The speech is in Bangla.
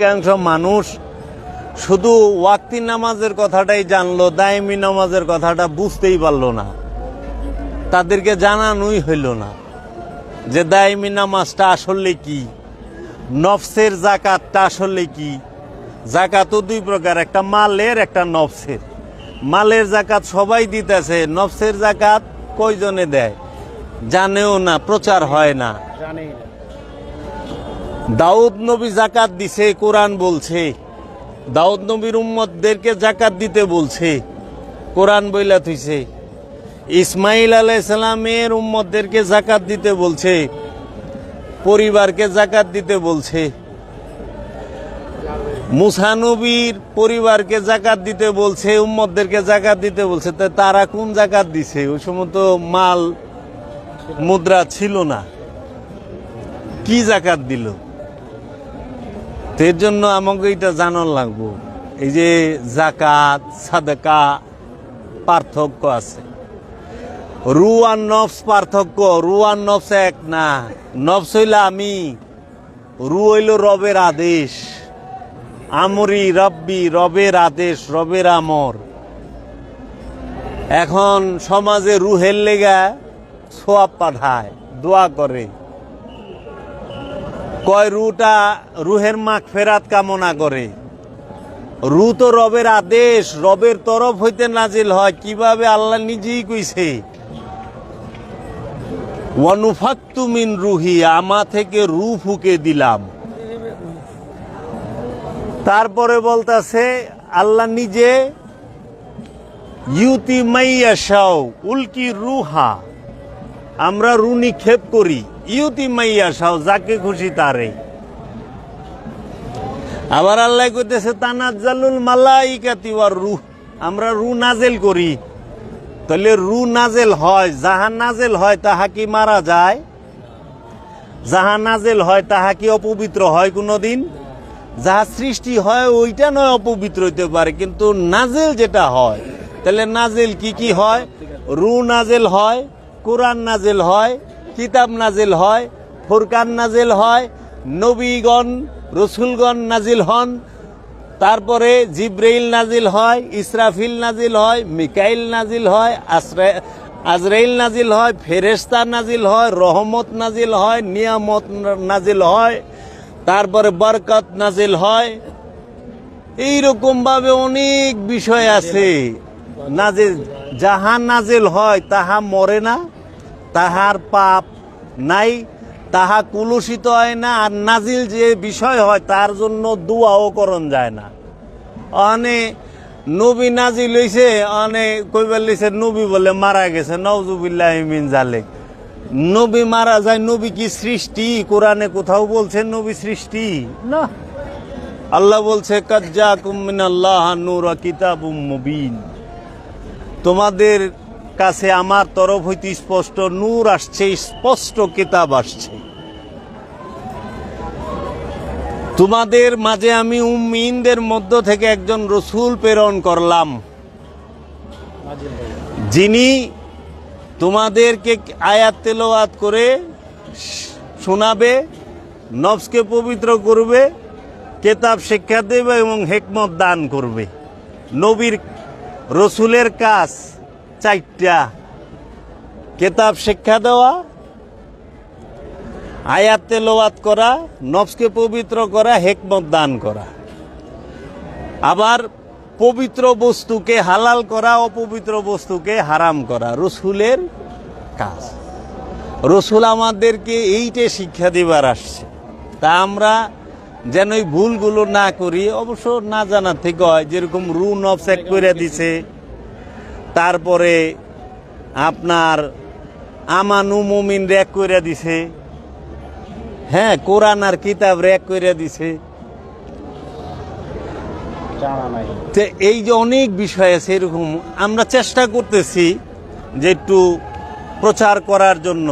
অধিকাংশ মানুষ শুধু ওয়াক্তি নামাজের কথাটাই জানলো, দায়মি নামাজের কথাটা বুঝতেই পারল না। তাদেরকে জানানোই হইল না যে দায়মি নামাজটা আসলে কি, নফসের জাকাতটা আসলে কি। জাকাতও দুই প্রকার, একটা মালের, একটা নফসের। মালের জাকাত সবাই দিতেছে, নফসের জাকাত কয়জনে দেয়? জানেও না, প্রচার হয় না। দাউদ নবী জাকাত দিছে, কোরআন বলছে। দাউদ নবীর উম্মতদেরকে জাকাত দিতে বলছে। কোরআন বইলা থইছে। ইসমাইল আলাইসালামের উম্মতদেরকে জাকাত দিতে বলছে। পরিবারকে জাকাত দিতে বলছে। মুসানবীর পরিবারকে জাকাত দিতে বলছে, উম্মতদেরকে জাকাত দিতে বলছে। তা তারা কোন জাকাত দিছে? ওই সময় তো মাল, মুদ্রা ছিল না। কি জাকাত দিল? এর জন্য আমাকে এটা জানার লাগবো। এই যে জাকাত সাদাকা পার্থক্য আছে। রু আর নফস পার্থক্য রু আর নফস এক না। নফস হইল আমি, রু হইল রবের আদেশ। আমরি রব্বি রবের আদেশ, রবের আমর। এখন সমাজে রুহের লেগা সোয়াব পাঠায়, দোয়া করে। কয় রুটা রুহের মাখ ফেরাত কামনা করে। রু তো রবের আদেশ, রবের তরফ হইতে নাজিল হয়, কীভাবে আল্লাহ নিজেই কইছে? ওয়ানুফাক্তু মিন রুহি, আমা থেকে রু ফুকে দিলাম। তারপরে বলতাছে, আল্লাহ নিজে ইউতি মাইয়া শাও উল্কি রুহা, আমরা রু নিক্ষেপ করি। ইউতি মাইয়া শাও যাকে খুশি তারে। আবার আল্লাহ কইতেছে, তানাজ্জালুল মালাইকাতি ওয়ার রুহ। আমরা রু নাজেল করি। তাহলে রু নাজেল হয়, যাহা নাজেল হয় তাহা কি মারা যায়? যাহা নাজেল হয় তাহা কি অপবিত্র হয় কোনোদিন? যাহা সৃষ্টি হয় ওইটা নয় অপবিত্র হইতে পারে, কিন্তু নাজেল যেটা হয়, তাহলে নাজেল কি কি হয়? রু নাজেল হয়, কোরআন নাজেল হয় কিতাব নাজিল হয় ফুরকান নাজিল হয় নবীগণ রসুলগণ নাজিল হন তারপরে জিব্রাইল নাজিল হয় ইসরাফিল নাজিল হয় মিকাইল নাজিল হয় আশ্রয় আজরাইল নাজিল হয় ফেরেস্তা নাজিল হয় রহমত নাজিল হয় নিয়ামত নাজিল হয় তারপরে বরকত নাজিল হয় এইরকম ভাবে অনেক বিষয় আছে নাজিল যাহা নাজিল হয় তাহা মরে না তাহার পাপ নাই তাহা কুলুষিত হয় না আর নাজিল যে বিষয় হয় তার জন্য দোয়াও করণ যায় না। অনে নবী নাজিল হইছে অনে কইবার লইছে নবী বলে মারা গেছে নওজুবিল্লাহ মিন জালেক নবী মারা যায় নবী কি সৃষ্টি? কোরআনে কোথাও বলছে নবী সৃষ্টি? না। আল্লাহ বলছে কাজ্জা কুমিন আল্লাহ নূর কিতাবুম মুবিন। তোমাদের কাছে আমার তরফ হইতে স্পষ্ট নূর আসছে, স্পষ্ট কিতাব আসছে। তোমাদের মাঝে আমি উম্মিনদের মধ্য থেকে একজন রসুল প্রেরণ করলাম। যিনি তোমাদেরকে আয়াত তেলাওয়াত করে শোনাবে, নবসকে পবিত্র করবে, কেতাব শিক্ষা দেবে এবং হেকমত দান করবে। নবীর রসুলের কাজ চারটা। কেতাব শিক্ষা দেওয়া, আয়াত তেলাওয়াত করা নফসকে পবিত্র করা, হেকমত দান করা। আবার পবিত্র বস্তুকে হালাল করা, অপবিত্র বস্তুকে হারাম করা, রসুলের কাজ। রসুল আমাদেরকে এইটে শিক্ষা দিবার আসছে। তা আমরা যেন ভুলগুলো না করি, অবশ্য না জানা থেকে হয়, যেরকম রু নফস এক করে দিছে। তারপরে আপনার আমানু মুমিন র্যাক করে দিছে। হ্যাঁ কোরআন আর কিতাব র্যাক করে দিছে। এই যে অনেক বিষয় আছে এরকম আমরা চেষ্টা করতেছি যে একটু প্রচার করার জন্য।